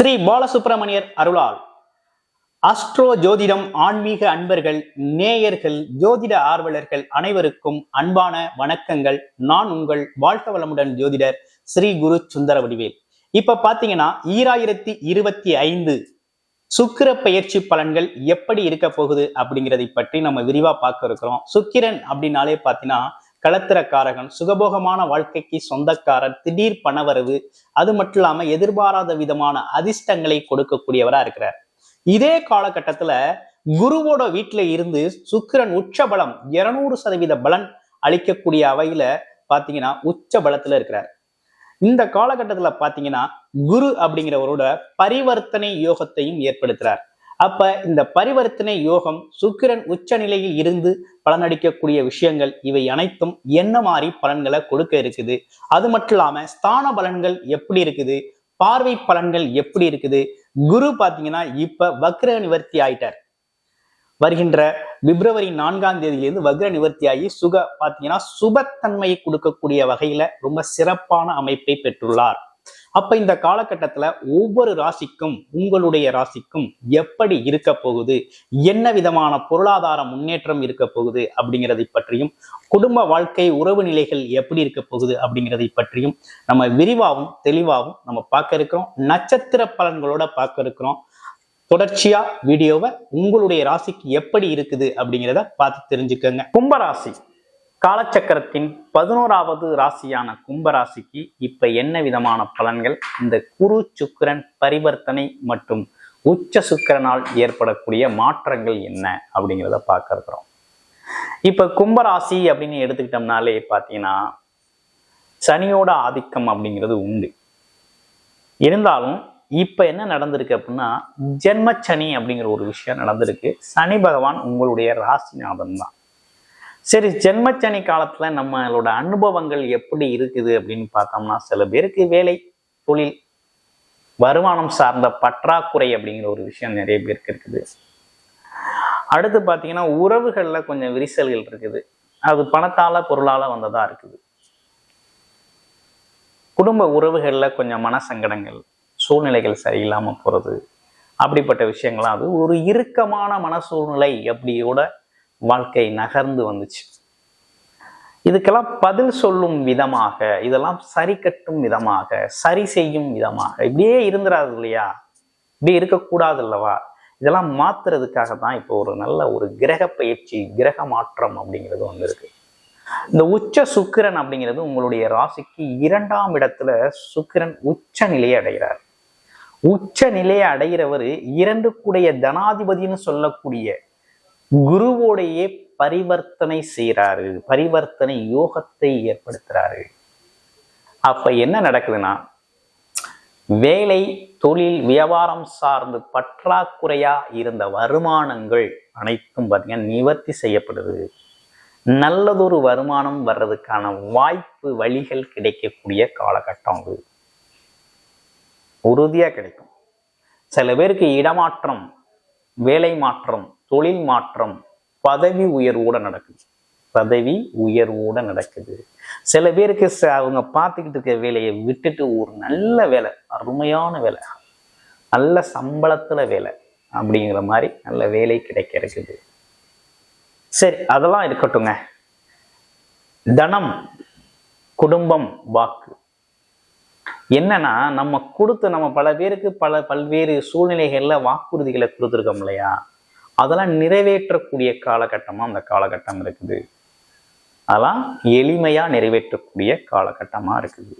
ஸ்ரீ பாலசுப்பிரமணியர் அருளால் அஸ்ட்ரோ ஜோதிடம் ஆன்மீக அன்பர்கள் நேயர்கள் ஜோதிட ஆர்வலர்கள் அனைவருக்கும் அன்பான வணக்கங்கள். நான் உங்கள் வாழ்க வளமுடன் ஜோதிடர் ஸ்ரீ குரு சுந்தர வடிவேல். இப்ப பாத்தீங்கன்னா ஈராயிரத்தி இருபத்தி ஐந்து சுக்கிர பயிற்சி பலன்கள் எப்படி இருக்க போகுது அப்படிங்கிறதை பற்றி நம்ம விரிவா பார்க்க இருக்கிறோம். சுக்கிரன் அப்படின்னாலே பாத்தீங்கன்னா களத்திரக்காரகன் சுகபோகமான வாழ்க்கைக்கு சொந்தக்காரர் திடீர் பணவரவு அது மட்டும் இல்லாம எதிர்பாராத விதமான அதிர்ஷ்டங்களை கொடுக்கக்கூடியவரா இருக்கிறார். இதே காலகட்டத்துல குருவோட வீட்டுல இருந்து சுக்கிரன் உச்ச பலம் இருநூறு சதவீத பலன் அளிக்கக்கூடிய அவையில பாத்தீங்கன்னா உச்ச பலத்துல இருக்கிறார். இந்த காலகட்டத்துல பாத்தீங்கன்னா குரு அப்படிங்கிறவரோட பரிவர்த்தனை யோகத்தையும் ஏற்படுத்துறார். அப்ப இந்த பரிவர்த்தனை யோகம் சுக்கிரன் உச்ச நிலையில் இருந்து பலனடிக்கக்கூடிய விஷயங்கள் இவை அனைத்தும் என்ன மாதிரி பலன்களை கொடுக்க இருக்குது? அது மட்டும் இல்லாம ஸ்தான பலன்கள் எப்படி இருக்குது? பார்வை பலன்கள் எப்படி இருக்குது? குரு பாத்தீங்கன்னா இப்ப வக்ர நிவர்த்தி ஆயிட்டார். வருகின்ற பிப்ரவரி நான்காம் தேதியிலிருந்து வக்ர நிவர்த்தி ஆகி சுக பாத்தீங்கன்னா சுபத்தன்மையை கொடுக்கக்கூடிய வகையில ரொம்ப சிறப்பான அமைப்பை பெற்றுள்ளார். அப்ப இந்த காலகட்டத்துல ஒவ்வொரு ராசிக்கும் உங்களுடைய ராசிக்கும் எப்படி இருக்க போகுது? என்ன விதமான பொருளாதார முன்னேற்றம் இருக்க போகுது? அப்படிங்கிறதை பற்றியும் குடும்ப வாழ்க்கை உறவு நிலைகள் எப்படி இருக்க போகுது? அப்படிங்கிறதை பற்றியும் நம்ம விரிவாகவும் தெளிவாகவும் நம்ம பார்க்க இருக்கிறோம். நட்சத்திர பலன்களோட பார்க்க இருக்கிறோம். தொடர்ச்சியா வீடியோவை உங்களுடைய ராசிக்கு எப்படி இருக்குது அப்படிங்கிறத பார்த்து தெரிஞ்சுக்கோங்க. கும்பராசி. காலச்சக்கரத்தின் பதினோராவது ராசியான கும்பராசிக்கு இப்ப என்ன விதமான பலன்கள்? இந்த குரு சுக்கிரன் பரிவர்த்தனை மற்றும் உச்ச சுக்கிரனால் ஏற்படக்கூடிய மாற்றங்கள் என்ன அப்படிங்கிறத பார்க்க இருக்கிறோம். இப்ப கும்பராசி அப்படின்னு எடுத்துக்கிட்டோம்னாலே பார்த்தீங்கன்னா சனியோட ஆதிக்கம் அப்படிங்கிறது உண்டு. இருந்தாலும் இப்ப என்ன நடந்திருக்கு அப்படின்னா ஜென்மச்சனி அப்படிங்கிற ஒரு விஷயம் நடந்திருக்கு. சனி பகவான் உங்களுடைய ராசிநாதன் தான். சரி ஜென்மச்சனி காலத்துல நம்மளோட அனுபவங்கள் எப்படி இருக்குது அப்படின்னு பார்த்தோம்னா சில பேருக்கு வேலை தொழில் வருமானம் சார்ந்த பற்றாக்குறை அப்படிங்கிற ஒரு விஷயம் நிறைய பேருக்கு இருக்குது. அடுத்து பார்த்தீங்கன்னா உறவுகளில் கொஞ்சம் விரிசல்கள் இருக்குது. அது பணத்தால பொருளால வந்ததா இருக்குது. குடும்ப உறவுகளில் கொஞ்சம் மனசங்கடங்கள் சூழ்நிலைகள் சரியில்லாமல் போகிறது அப்படிப்பட்ட விஷயங்கள்லாம். அது ஒரு இறுக்கமான மன சூழ்நிலை அப்படியோட வாழ்க்கை நகர்ந்து வந்துச்சு. இதுக்கெல்லாம் பதில் சொல்லும் விதமாக இதெல்லாம் சரி கட்டும் விதமாக சரி செய்யும் விதமாக இப்படியே இருந்துடாது இல்லையா? இப்படி இருக்கக்கூடாது அல்லவா? இதெல்லாம் மாத்துறதுக்காக தான் இப்போ ஒரு நல்ல ஒரு கிரக பயிற்சி கிரக மாற்றம் அப்படிங்கிறது வந்திருக்கு இந்த உச்ச சுக்கிரன் அப்படிங்கிறது உங்களுடைய ராசிக்கு இரண்டாம் இடத்துல சுக்கிரன் உச்ச நிலையை அடைகிறார். உச்ச நிலையை அடைகிறவர் இரண்டு தனாதிபதினு சொல்லக்கூடிய குருவோடையே பரிவர்த்தனை செய்யறாரு பரிவர்த்தனை யோகத்தை ஏற்படுத்துறாரு அப்ப என்ன நடக்குதுன்னா வேலை தொழில் வியாபாரம் சார்ந்து பற்றாக்குறையா இருந்த வருமானங்கள் அனைத்தும் பார்த்தீங்கன்னா நிவர்த்தி செய்யப்படுது. நல்லதொரு வருமானம் வர்றதுக்கான வாய்ப்பு வழிகள் கிடைக்கக்கூடிய காலகட்டம் அது. உறுதியா கிடைக்கும். சில பேருக்கு இடமாற்றம் வேலை மாற்றம் தொழில் மாற்றம் பதவி உயர்வோட நடக்குது. பதவி உயர்வோட நடக்குது. சில பேருக்கு ச- அவங்க பார்த்துக்கிட்டு இருக்க வேலையை விட்டுட்டு ஒரு நல்ல வேலை அருமையான வேலை நல்ல சம்பளத்துல வேலை அப்படிங்கிற மாதிரி நல்ல வேலை கிடைக்க இருக்குது சரி அதெல்லாம் இருக்கட்டுங்க தனம் குடும்பம் வாக்கு. என்னன்னா நம்ம கொடுத்து நம்ம பல பேருக்கு பல பல்வேறு சூழ்நிலைகளில் வாக்குறுதிகளை கொடுத்துருக்கோம் இல்லையா? அதெல்லாம் நிறைவேற்றக்கூடிய காலகட்டமா அந்த காலகட்டம் இருக்குது. அதெல்லாம் எளிமையா நிறைவேற்றக்கூடிய காலகட்டமா இருக்குது.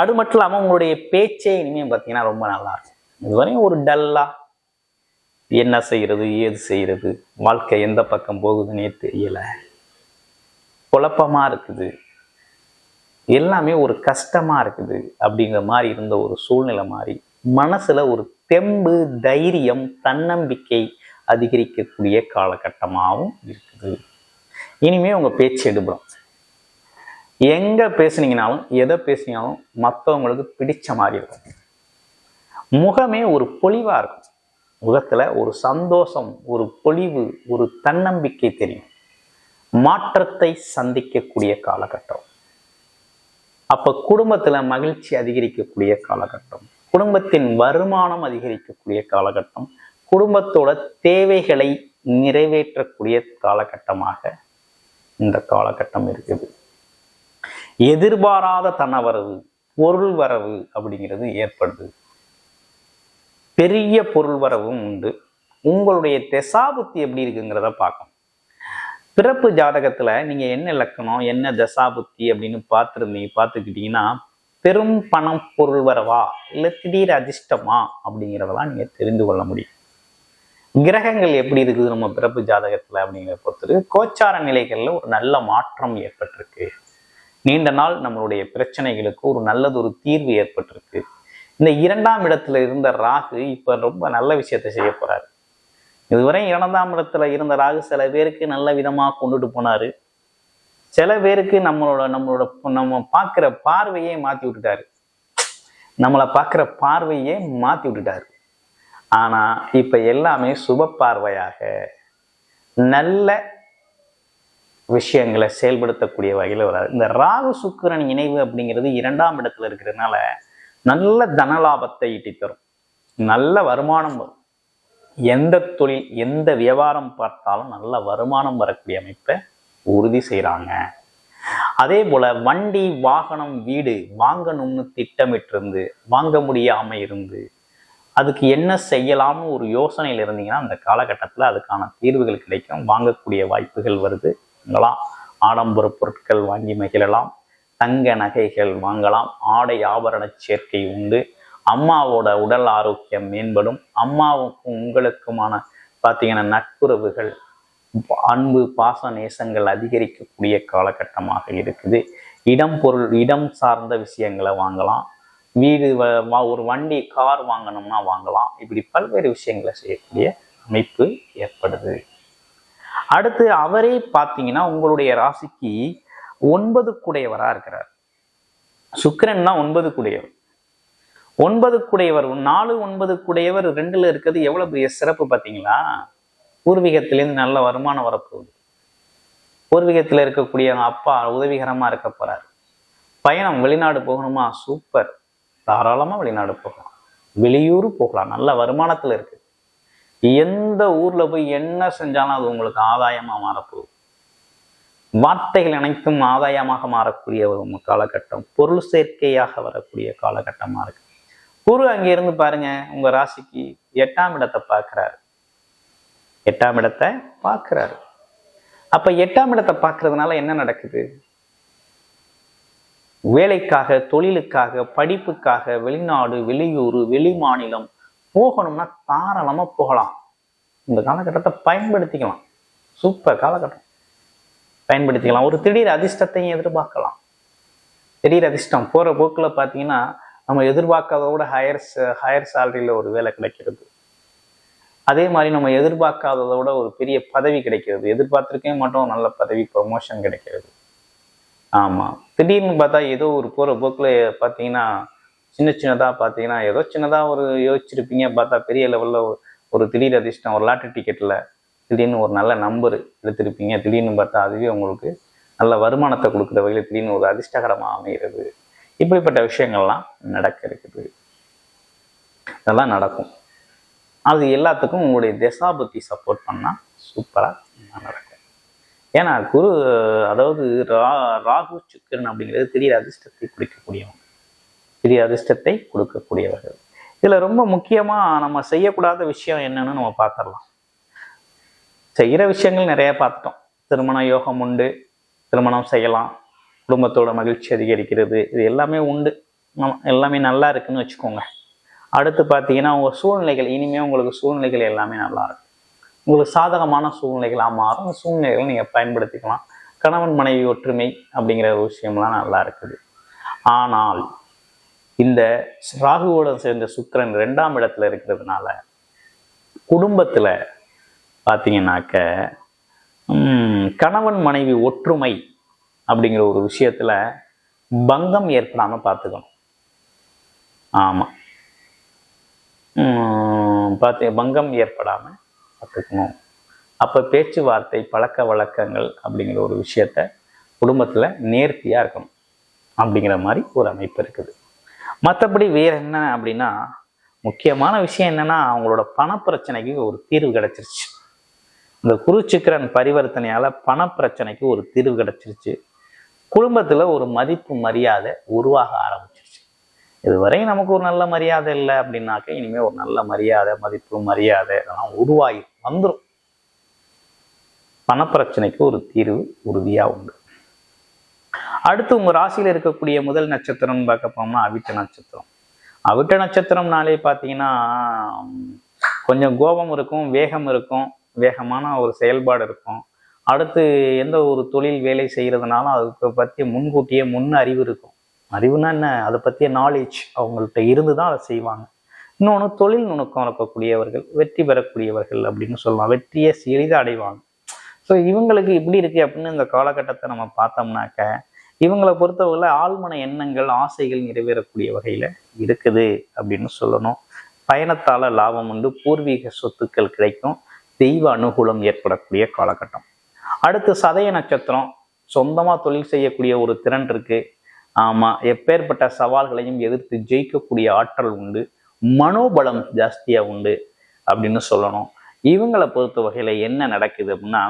அது மட்டும் இல்லாம உங்களுடைய பேச்சே இனிமே பார்த்தீங்கன்னா ரொம்ப நல்லா இருக்கும். இதுவரையும் ஒரு டல்லா என்ன செய்யறது ஏது செய்யறது வாழ்க்கை எந்த பக்கம் போகுதுன்னே தெரியல. குழப்பமா இருக்குது. எல்லாமே ஒரு கஷ்டமா இருக்குது அப்படிங்கிற மாதிரி இருந்த ஒரு சூழ்நிலை மாதிரி மனசுல ஒரு தெம்பு தைரியம் தன்னம்பிக்கை அதிகரிக்கக்கூடிய காலகட்டமாகவும் இருக்குது. இனிமே உங்க பேச்சு எடுபடும். எங்க பேசுனீங்கனாலும் எதை பேசுனீங்கனாலும் மற்றவங்களுக்கு பிடிச்ச மாதிரி இருக்கும். முகமே ஒரு பொலிவா இருக்கும். முகத்துல ஒரு சந்தோஷம் ஒரு பொலிவு ஒரு தன்னம்பிக்கை தெரியும். மாற்றத்தை சந்திக்கக்கூடிய காலகட்டம். அப்ப குடும்பத்துல மகிழ்ச்சி அதிகரிக்கக்கூடிய காலகட்டம். குடும்பத்தின் வருமானம் அதிகரிக்கக்கூடிய காலகட்டம் குடும்பத்தோட தேவைகளை நிறைவேற்றக்கூடிய காலகட்டமாக இந்த காலகட்டம் இருக்குது. எதிர்பாராத தனவரவு பொருள் வரவு அப்படிங்கிறது ஏற்படுது. பெரிய பொருள் வரவும் உண்டு. உங்களுடைய தசாபுத்தி எப்படி இருக்குங்கிறத பார்க்கணும். பிறப்பு ஜாதகத்துல நீங்க என்ன இலக்கணம் என்ன தசாபுத்தி அப்படின்னு பார்த்துருந்தீங்க பார்த்துக்கிட்டீங்கன்னா பெரும் பணம் பொருள் வரவா இல்லை திடீர் அதிர்ஷ்டமா? அப்படிங்கிறதெல்லாம் நீங்கள் தெரிந்து கொள்ள முடியும். கிரகங்கள் எப்படி இருக்குது நம்ம பிறப்பு ஜாதகத்தில் அப்படிங்கிற பொறுத்தது கோச்சார நிலைகளில் ஒரு நல்ல மாற்றம் ஏற்பட்டிருக்கு. நீண்ட நாள் நம்மளுடைய பிரச்சனைகளுக்கு ஒரு நல்லது ஒரு தீர்வு ஏற்பட்டிருக்கு. இந்த இரண்டாம் இடத்துல இருந்த ராகு இப்போ ரொம்ப நல்ல விஷயத்த செய்ய போறாரு. இதுவரை இரண்டாம் இடத்துல இருந்த ராகு சில பேருக்கு நல்ல விதமாக கொண்டுட்டு போனாரு. சில பேருக்கு நம்மளோட நம்மளோட நம்ம பார்க்குற பார்வையே மாத்தி விட்டுட்டாரு. நம்மளை பார்க்குற பார்வையே மாற்றி விட்டுட்டாரு. ஆனா இப்ப எல்லாமே சுப பார்வையாக நல்ல விஷயங்களை செயல்படுத்தக்கூடிய வகையில் வராது. இந்த ராகு சுக்கிரன் இணைவு அப்படிங்கிறது இரண்டாம் இடத்துல இருக்கிறதுனால நல்ல தனலாபத்தை ஈட்டி தரும் நல்ல வருமானம் வரும். எந்த தொழில் எந்த வியாபாரம் பார்த்தாலும் நல்ல வருமானம் வரக்கூடிய அமைப்பை உறுதி செய்கிறாங்க அதே போல வண்டி வாகனம் வீடு வாங்கணும்னு திட்டமிட்டிருந்து வாங்க முடியாமல் இருந்து அதுக்கு என்ன செய்யலாம்னு ஒரு யோசனையில் இருந்தீங்கன்னா அந்த காலகட்டத்தில் அதுக்கான தீர்வுகள் கிடைக்கும். வாங்கக்கூடிய வாய்ப்புகள் வருது. உங்களாம் ஆடம்பர பொருட்கள் வாங்கி மகிழலாம். தங்க நகைகள் வாங்கலாம். ஆடை ஆபரண சேர்க்கை உண்டு. அம்மாவோட உடல் ஆரோக்கியம் மேம்படும். அம்மாவுக்கும் உங்களுக்குமான பார்த்தீங்கன்னா நட்புறவுகள் அன்பு பாச நேசங்கள் அதிகரிக்கக்கூடிய காலகட்டமாக இருக்குது. இடம் பொருள் இடம் சார்ந்த விஷயங்களை வாங்கலாம். வீடு ஒரு வண்டி கார் வாங்கணும்னா வாங்கலாம். இப்படி பல்வேறு விஷயங்களை செய்யக்கூடிய அமைப்பு ஏற்படுது. அடுத்து அவரே பார்த்தீங்கன்னா உங்களுடைய ராசிக்கு ஒன்பது குடையவராக இருக்கிறார். சுக்கிரன் தான் ஒன்பது குடையவர். ஒன்பது குடையவர் நாலு ஒன்பது குடையவர் ரெண்டுல இருக்கிறது எவ்வளவு பெரிய சிறப்பு பார்த்தீங்களா? பூர்வீகத்திலேருந்து நல்ல வருமானம் வரப்போகுது. பூர்வீகத்தில் இருக்கக்கூடிய அப்பா உதவிகரமா இருக்க போறாரு. பயணம் வெளிநாடு போகணுமா? சூப்பர். தாராளமா வெளிநாடு போகலாம். வெளியூர் போகலாம். நல்ல வருமானத்துல இருக்கு. எந்த ஊர்ல போய் என்ன செஞ்சாலும் அது உங்களுக்கு ஆதாயமா மாறப்போகுது. வார்த்தைகள் அனைத்தும் ஆதாயமாக மாறக்கூடிய ஒரு காலகட்டம். பொருள் சேர்க்கையாக வரக்கூடிய காலகட்டமா இருக்கு. குரு அங்கிருந்து பாருங்க உங்க ராசிக்கு எட்டாம் இடத்தை பார்க்கிறாரு. எட்டாம் இடத்தை பார்க்கிறாரு. அப்ப எட்டாம் இடத்தை பார்க்கறதுனால என்ன நடக்குது? வேலைக்காக தொழிலுக்காக படிப்புக்காக வெளிநாடு வெளியூர் வெளி மாநிலம் போகணும்னா தாராளமா போகலாம். இந்த காலகட்டத்தை பயன்படுத்திக்கலாம். சூப்பர் காலகட்டம். பயன்படுத்திக்கலாம். ஒரு திடீர் அதிர்ஷ்டத்தையும் எதிர்பார்க்கலாம். திடீர் அதிர்ஷ்டம் போற போக்குல பாத்தீங்கன்னா நம்ம எதிர்பார்க்காதோட ஹையர் ஹையர் சேலரியில் ஒரு வேலை கிடைக்கிறது. அதே மாதிரி நம்ம எதிர்பார்க்காததோட ஒரு பெரிய பதவி கிடைக்கிறது. எதிர்பார்த்துருக்கே மட்டும். நல்ல பதவி ப்ரொமோஷன் கிடைக்கிறது. ஆமாம் திடீர்னு பார்த்தா ஏதோ ஒரு போகிற போக்கில் பார்த்தீங்கன்னா சின்ன சின்னதாக பார்த்தீங்கன்னா ஏதோ சின்னதாக ஒரு யோசிச்சிருப்பீங்க. பார்த்தா பெரிய லெவலில் ஒரு திடீர் அதிர்ஷ்டம் ஒரு லாட்டரி டிக்கெட்டில் திடீர்னு ஒரு நல்ல நம்பர் எடுத்திருப்பீங்க. திடீர்னு பார்த்தா அதுவே உங்களுக்கு நல்ல வருமானத்தை கொடுக்குற வகையில் திடீர்னு ஒரு அதிர்ஷ்டகரமாக அமைகிறது. இப்படிப்பட்ட விஷயங்கள்லாம் நடக்க இருக்குது. இதெல்லாம் நடக்கும். அது எல்லாத்துக்கும் உங்களுடைய தசாபுத்தி சப்போர்ட் பண்ணால் சூப்பராக நடக்கும். ஏன்னா குரு அதாவது ரா ராகு சுக்கரன் அப்படிங்கிறது திரிய அதிர்ஷ்டத்தை கொடுக்கக்கூடியவங்க. திரிய அதிர்ஷ்டத்தை கொடுக்கக்கூடியவர்கள். இதில் ரொம்ப முக்கியமாக நம்ம செய்யக்கூடாத விஷயம் என்னன்னு நம்ம பார்த்துடலாம். செய்கிற விஷயங்கள் நிறைய பார்த்துட்டோம். திருமண யோகம் உண்டு. திருமணம் செய்யலாம். குடும்பத்தோட மகிழ்ச்சி அதிகரிக்கிறது. இது எல்லாமே உண்டு. நம்ம எல்லாமே நல்லா இருக்குன்னு வச்சுக்கோங்க. அடுத்து பார்த்தீங்கன்னா உங்கள் சூழ்நிலைகள் இனிமேல் உங்களுக்கு சூழ்நிலைகள் எல்லாமே நல்லா இருக்கும். உங்களுக்கு சாதகமான சூழ்நிலைகளாக மாறும். சூழ்நிலைகளை நீங்கள் பயன்படுத்திக்கலாம். கணவன் மனைவி ஒற்றுமை அப்படிங்கிற ஒரு விஷயம்லாம் நல்லா இருக்குது. ஆனால் இந்த ராகுவோட சேர்ந்த சுக்கரன் ரெண்டாம் இடத்துல இருக்கிறதுனால குடும்பத்தில் பார்த்தீங்கன்னாக்க கணவன் மனைவி ஒற்றுமை அப்படிங்கிற ஒரு விஷயத்துல பங்கம் ஏற்படாமல் பார்த்துக்கணும். ஆமாம் பார்த்து பங்கம் ஏற்படாமல் பார்த்துக்கணும். அப்போ பேச்சுவார்த்தை பழக்க வழக்கங்கள் அப்படிங்கிற ஒரு விஷயத்த குடும்பத்தில் நேர்த்தியாக இருக்கணும். அப்படிங்கிற மாதிரி ஒரு அமைப்பு இருக்குது. மற்றபடி வேறு என்ன அப்படின்னா முக்கியமான விஷயம் என்னன்னா அவங்களோட பணப்பிரச்சனைக்கு ஒரு தீர்வு கிடச்சிருச்சு. இந்த குருச்சிக்கரன் பரிவர்த்தனையால் பணப்பிரச்சனைக்கு ஒரு தீர்வு கிடைச்சிருச்சு. குடும்பத்தில் ஒரு மதிப்பு மரியாதை உருவாக ஆரம்பிச்சு இதுவரை நமக்கு ஒரு நல்ல மரியாதை இல்லை அப்படின்னாக்க இனிமே ஒரு நல்ல மரியாதை மதிப்பு மரியாதை இதெல்லாம் உருவாகி வந்துடும் பணப்பிரச்சனைக்கு ஒரு தீர்வு உறுதியா உண்டு. அடுத்து உங்கள் ராசியில இருக்கக்கூடிய முதல் நட்சத்திரம் பார்க்க போனோம்னா அவிட்ட நட்சத்திரம். அவிட்ட நட்சத்திரம்னாலே பார்த்தீங்கன்னா கொஞ்சம் கோபம் இருக்கும் வேகம் இருக்கும் வேகமான ஒரு செயல்பாடு இருக்கும். அடுத்து எந்த ஒரு தொழில் வேலை செய்யறதுனாலும் அதுக்கு பற்றி முன்கூட்டியே முன் அறிவு இருக்கும். அறிவுனா என்ன? அதை பற்றிய நாலேஜ் அவங்கள்ட்ட இருந்து தான் அதை செய்வாங்க. இன்னொன்று தொழில் நுணுக்கம் இருக்கக்கூடியவர்கள் வெற்றி பெறக்கூடியவர்கள் அப்படின்னு சொல்லலாம் வெற்றியை எளிதாக அடைவாங்க. ஸோ இவங்களுக்கு இப்படி இருக்கு அப்படின்னு இந்த காலகட்டத்தை நம்ம பார்த்தோம்னாக்க இவங்களை பொறுத்தவரை ஆழ்மன எண்ணங்கள் ஆசைகள் நிறைவேறக்கூடிய வகையில இருக்குது அப்படின்னு சொல்லணும். பயணத்தால லாபம் உண்டு பூர்வீக சொத்துக்கள் கிடைக்கும் தெய்வ அனுகூலம் ஏற்படக்கூடிய காலகட்டம். அடுத்து சதய நட்சத்திரம். சொந்தமா தொழில் செய்யக்கூடிய ஒரு திறன் இருக்கு. ஆமாம் எப்பேற்பட்ட சவால்களையும் எதிர்த்து ஜெயிக்கக்கூடிய ஆற்றல் உண்டு மனோபலம் ஜாஸ்தியாக உண்டு அப்படின்னு சொல்லணும். இவங்களை பொறுத்த வகையில் என்ன நடக்குது அப்படின்னா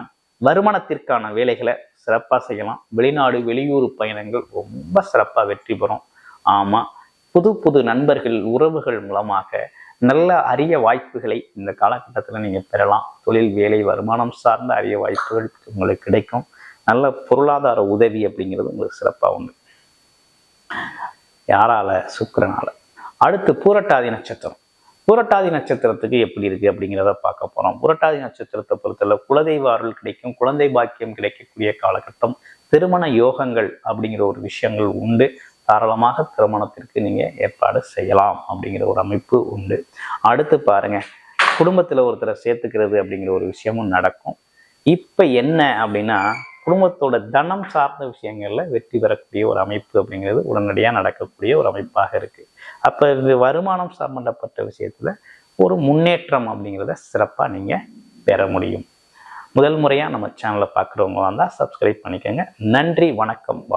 வருமானத்திற்கான வேலைகளை சிறப்பாக செய்யலாம். வெளிநாடு வெளியூர் பயணங்கள் ரொம்ப சிறப்பாக வெற்றி பெறும். ஆமாம் புது புது நண்பர்கள் உறவுகள் மூலமாக நல்ல அரிய வாய்ப்புகளை இந்த காலகட்டத்தில் நீங்கள் பெறலாம். தொழில் வேலை வருமானம் சார்ந்த அரிய வாய்ப்புகள் உங்களுக்கு கிடைக்கும். நல்ல பொருளாதார உதவி அப்படிங்கிறது உங்களுக்கு சிறப்பாக உண்டு. யாரால? சுக்கிரனால. அடுத்து பூரட்டாதி நட்சத்திரம். புரட்டாதி நட்சத்திரத்துக்கு எப்படி இருக்கு அப்படிங்கிறத பார்க்க போறோம். புரட்டாதி நட்சத்திரத்தை பொறுத்தல குலதெய்வ அருள் கிடைக்கும் குழந்தை பாக்கியம் கிடைக்கக்கூடிய காலகட்டம் திருமண யோகங்கள் அப்படிங்கிற ஒரு விஷயங்கள் உண்டு. தாராளமாக திருமணத்திற்கு நீங்க ஏற்பாடு செய்யலாம் அப்படிங்கிற ஒரு அமைப்பு உண்டு. அடுத்து பாருங்க குடும்பத்துல ஒருத்தரை சேர்த்துக்கிறது அப்படிங்கிற ஒரு விஷயமும் நடக்கும். இப்ப என்ன அப்படின்னா குடும்பத்தோட தனம் சார்ந்த விஷயங்களில் வெற்றி பெறக்கூடிய ஒரு அமைப்பு அப்படிங்கிறது உடனடியாக நடக்கக்கூடிய ஒரு அமைப்பாக இருக்கு. அப்ப இது வருமானம் சம்பந்தப்பட்ட விஷயத்துல ஒரு முன்னேற்றம் அப்படிங்கிறத சிறப்பா நீங்க பெற முடியும். முதல் முறையா நம்ம சேனலை பார்க்குறவங்க வந்தால் சப்ஸ்கிரைப் பண்ணிக்கோங்க. நன்றி வணக்கம் வாழ்